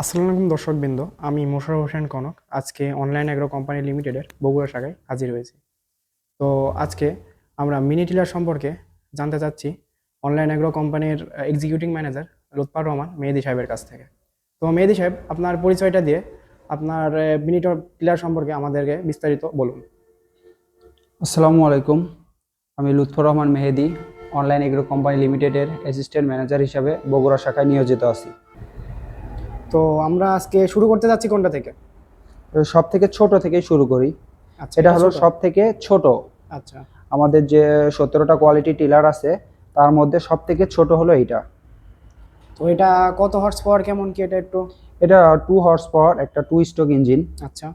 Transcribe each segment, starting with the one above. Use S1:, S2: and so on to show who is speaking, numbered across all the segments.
S1: আসসালামু আলাইকুম দর্শকবৃন্দ, আমি মোশারফ হোসেন কনক, আজকে অনলাইন অ্যাগ্রো কোম্পানি লিমিটেডের বগুড়া শাখায় হাজির হয়েছি। তো আজকে আমরা মিনি টিলার সম্পর্কে জানতে চাচ্ছি অনলাইন অ্যাগ্রো কোম্পানির এক্সিকিউটিভ ম্যানেজার লুৎফার রহমান, মেহেদি সাহেবের কাছ থেকে। তো মেহেদি সাহেব, আপনার পরিচয়টা দিয়ে আপনার মিনি টিলার সম্পর্কে আমাদেরকে বিস্তারিত বলুন।
S2: আসসালামু আলাইকুম, আমি Lutfar Rahman Mehedi online agro company লিমিটেডের অ্যাসিস্ট্যান্ট ম্যানেজার হিসাবে বগুড়া শাখায় নিয়োজিত আছি।
S1: তো আমরা আজকে শুরু করতে যাচ্ছি কোনটা থেকে?
S2: সব থেকে ছোট থেকে শুরু করি।
S1: আচ্ছা
S2: এটা হলো সব থেকে ছোট।
S1: আচ্ছা।
S2: আমাদের যে সতেরোটা কোয়ালিটি টিলার আছে তার মধ্যে সব থেকে ছোট হলো এইটা।
S1: তো এটা কত হর্স পাওয়ার কেমন কি এটা একটু?
S2: এটা টু হর্স পাওয়ার একটা টু স্ট্রোক ইঞ্জিন
S1: আচ্ছা।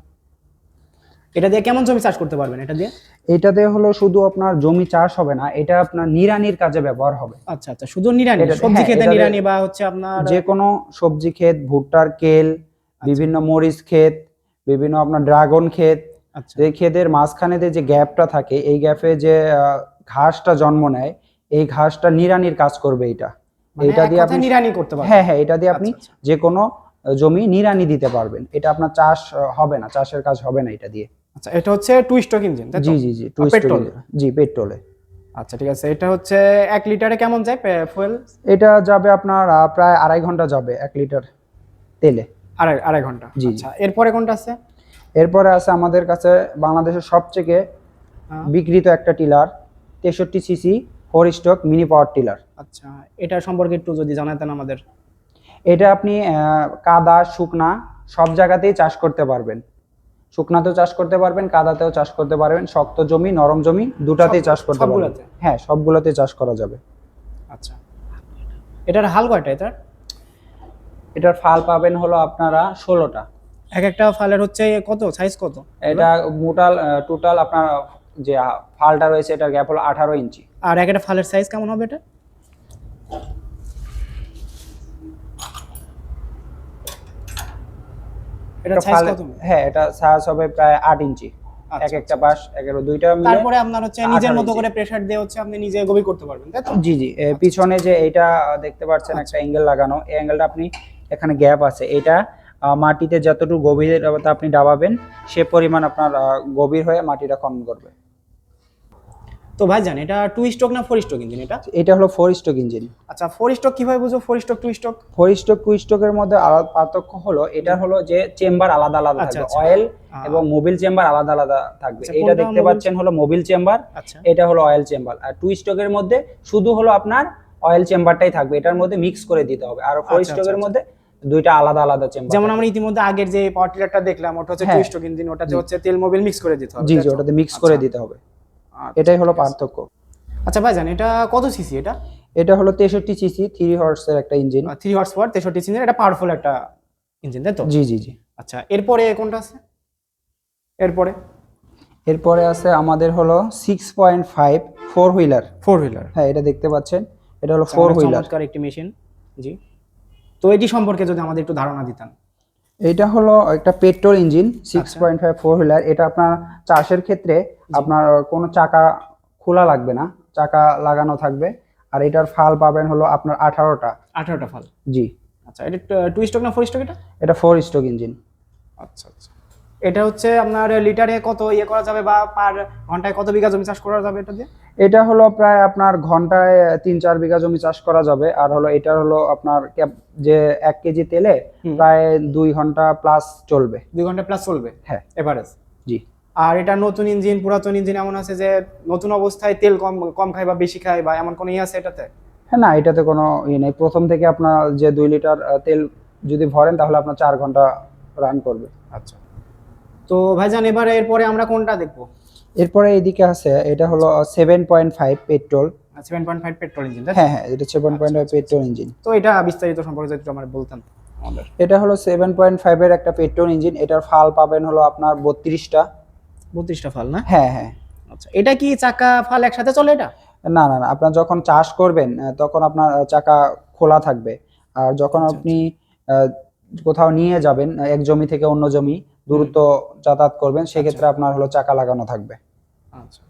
S1: এটা দিয়ে কেমন জমি চাষ করতে পারবেন এটা দিয়ে?
S2: এইটাতে হলো শুধু আপনার জমি চাষ হবে না এটা আপনার নিড়ানির কাজে ব্যবহার হবে।
S1: আচ্ছা আচ্ছা শুধু নিরানি সবজি
S2: হ্যাঁ,
S1: খেতে নিরানি বা হচ্ছে আপনার
S2: যে কোনো সবজি ক্ষেত ভুট্টার কেল বিভিন্ন মরিচ ক্ষেত বিভিন্ন আপনার ড্রাগন ক্ষেত
S1: আচ্ছা।
S2: যে ক্ষেতের মাঝখানে যে গ্যাপটা থাকে এই গ্যাপে যে ঘাসটা জন্ম নেয় এই ঘাসটা নিড়ানির কাজ করবে এটা
S1: মানে
S2: এটা দিয়ে আপনি
S1: নিরানি করতে পারবেন।
S2: হ্যাঁ হ্যাঁ এটা দিয়ে আপনি
S1: আচ্ছা,
S2: যে কোনো জমি নিড়ানি দিতে পারবেন। এটা আপনার চাষ হবে না চাষের কাজ হবে না এটা দিয়ে।
S1: আচ্ছা এটা হচ্ছে টু স্ট্রোক ইঞ্জিন
S2: জি জি জি
S1: আর পেট্রোল?
S2: জি পেট্রোলে
S1: আচ্ছা ঠিক আছে এটা হচ্ছে এক লিটারে কেমন যায় ফুয়েল
S2: এটা যাবে আপনার প্রায় আড়াই ঘণ্টা যাবে এক লিটার তেলে।
S1: আড়াই আড়াই ঘণ্টা?
S2: জি।
S1: আচ্ছা এরপরে কোনটা আছে?
S2: এরপরে আছে আমাদের কাছে বাংলাদেশের সবথেকে
S1: হ্যাঁ,
S2: বিক্রিত একটা টিলার তেষট্টি CC four stroke mini power tiller.
S1: আচ্ছা এটা সম্পর্কে একটু যদি জানাতেন আমাদের।
S2: এটা আপনি কাদা শুকনা সব জায়গাতেই চাষ করতে পারবেন। শুকনাতেও চাষ করতে পারবেন কাদাতেও চাষ করতে পারবেন শক্ত জমি নরম জমি দুটাতেই চাষ করতে পারবেন? হ্যাঁ সবগুলোতে চাষ করা যাবে।
S1: আচ্ছা। এটার হাল কয়টা এটার?
S2: এটার ফাল পাবেন হলো আপনারা ষোলোটা।
S1: এক একটা ফালের হচ্ছে কত? সাইজ কত?
S2: এটা মোটাল টোটাল আপনার যে ফালটা রয়েছে এটার গ্যাপ হলো আঠারো ইঞ্চি।
S1: আর এক একটা ফালের সাইজ কেমন হবে এটা? এটা
S2: এটা
S1: সাইজ কত
S2: হ্যাঁ এটা সাইজ হবে প্রায় আট ইঞ্চি। এক
S1: আচ্ছা,
S2: একটা বাস এগারো দুইটা মিলে
S1: তারপরে আপনার হচ্ছে নিজের মতো করে প্রেসার দিয়ে হচ্ছে আপনি নিজে গভীর করতে পারবেন তাই তো?
S2: জি জি। পিছনে যে এইটা দেখতে পাচ্ছেন
S1: আচ্ছা।
S2: একটা অ্যাঙ্গেল লাগানো এই অ্যাঙ্গেলটা আপনি এখানে গ্যাপ আছে। এটা মাটিতে যতটুকু গভীরতা আপনি ডাবাবেন সে পরিমাণ আপনার গভীর হয়ে মাটিটা খনন করবে।
S1: তো ভাই জান এটা টু স্ট্রোক না ফোর স্ট্রোক ইঞ্জিন এটা?
S2: এটা হলো ফোর স্ট্রোক ইঞ্জিন
S1: আচ্ছা ফোর স্ট্রোক কীভাবে বুঝো four stroke two stroke
S2: four stroke two স্ট্রোকের মধ্যে আলাদা পার্থক্য হলো এটা হলো যে চেম্বার আলাদা আলাদা
S1: আচ্ছা,
S2: থাকবে
S1: আচ্ছা।
S2: অয়েল এবং মোবিল চেম্বার আলাদা আলাদা থাকবে।
S1: আচ্ছা,
S2: এটা দেখতে পাচ্ছেন হলো মোবিল চেম্বার
S1: আচ্ছা।
S2: এটা হলো অয়েল চেম্বার আর টু স্ট্রোকের মধ্যে শুধু হলো আপনার অয়েল চেম্বারটাই থাকবে এটার মধ্যে মিক্স করে দিতে হবে। আর ফোর
S1: আচ্ছা,
S2: স্ট্রোকের
S1: আচ্ছা,
S2: মধ্যে দুইটা আলাদা আলাদা চেম্বার
S1: যেমন আমরা ইতিমধ্যে আগের যে পাওয়ার টিলারটা দেখলাম ওটা হচ্ছে টু। স্ট্রোক ইঞ্জিন ওটাতে হচ্ছে তেল মোবিল মিক্স করে দিতে হবে
S2: জি জি ওটাতে মিক্স করে
S1: আচ্ছা,
S2: দিতে হবে।
S1: আচ্ছা,
S2: এটাই হলো পার্থক্য।
S1: আচ্ছা ভাই জান এটা কত সিসি এটা?
S2: এটা হলো তেষট্টি সিসি থ্রি হর্সের একটা ইঞ্জিন
S1: থ্রি হর্স পাওয়ার তেষট্টি সিসি এটা পাওয়ারফুল একটা ইঞ্জিন তাই তো?
S2: জি জি জি।
S1: আচ্ছা এরপরে কোনটা আছে? এরপরে?
S2: এরপরে আছে আমাদের হলো six point five four wheeler
S1: four wheeler
S2: হ্যাঁ এটা দেখতে পাচ্ছেন। এটা হলো ফোর হুইলার
S1: চমৎকার একটি মেশিন জি। তো এটি সম্পর্কে যদি আমাদের একটু ধারণা দিতেন।
S2: এটা হলো একটা petrol engine six. Point five four wheeler এটা আপনার চাষের ক্ষেত্রে আপনার কোনো চাকা খোলা লাগবে না চাকা লাগানো থাকবে। আর এটার ফাল পাবেন হলো আপনার আঠারোটা।
S1: আঠারোটা ফাল।
S2: জি।
S1: আচ্ছা এটা টু স্টক না ফোর স্টক এটা?
S2: এটা ফোর স্ট্রোক ইঞ্জিন।
S1: আচ্ছা আচ্ছা। এটা হচ্ছে আপনার লিটারে কত ইয়ে করা যাবে বা পার ঘন্টায় কত বিঘা জমি চাষ করা যাবে এটা দিয়ে?
S2: এটা হলো প্রায় আপনার ঘন্টায় তিন চার বিঘা জমি চাষ করা যাবে। আর হলো এটা হলো আপনার যে এক কেজি তেলে প্রায় দুই ঘণ্টা প্লাস চলবে।
S1: দুই ঘণ্টা প্লাস চলবে?
S2: হ্যাঁ।
S1: এভারেজ?
S2: জি।
S1: আর এটা নতুন ইঞ্জিন পুরাতন ইঞ্জিন এমন আছে যে নতুন অবস্থায় তেল কম কম খায় বা বেশি খায় বা এমন কোনো ইয়ে আছে এটাতে?
S2: হ্যাঁ না এটাতে কোনো ইয়ে নেই। প্রথম থেকে আপনার যে দুই লিটার তেল যদি ভরেন তাহলে আপনার চার ঘণ্টা রান করবে।
S1: আচ্ছা। তো ভাইজান এবারে এরপরে আমরা কোনটা দেখব?
S2: এরপরে এদিকে আছে এটা হলো seven point five petrol
S1: seven point five petrol engine
S2: হ্যাঁ হ্যাঁ এটা seven point five petrol engine
S1: তো এটা বিস্তারিত সম্পর্কে যদি আমার বলতেন
S2: এটা হলো সেভেন পয়েন্ট ফাইভের একটা পেট্রোল ইঞ্জিন এটার ফাল পাবেন হলো আপনার বত্রিশটা।
S1: বত্রিশটা ফাল না?
S2: হ্যাঁ হ্যাঁ।
S1: আচ্ছা এটা কি চাকা ফাল একসাথে চলে এটা?
S2: না না না আপনার যখন চাষ করবেন তখন আপনার চাকা খোলা থাকবে। আর যখন
S1: আচ্ছা,
S2: আপনি কোথাও নিয়ে যাবেন এক জমি থেকে অন্য জমি দূরত্ব যাতায়াত করবেন সেক্ষেত্রে আপনার হলো চাকা লাগানো থাকবে।
S1: আচ্ছা।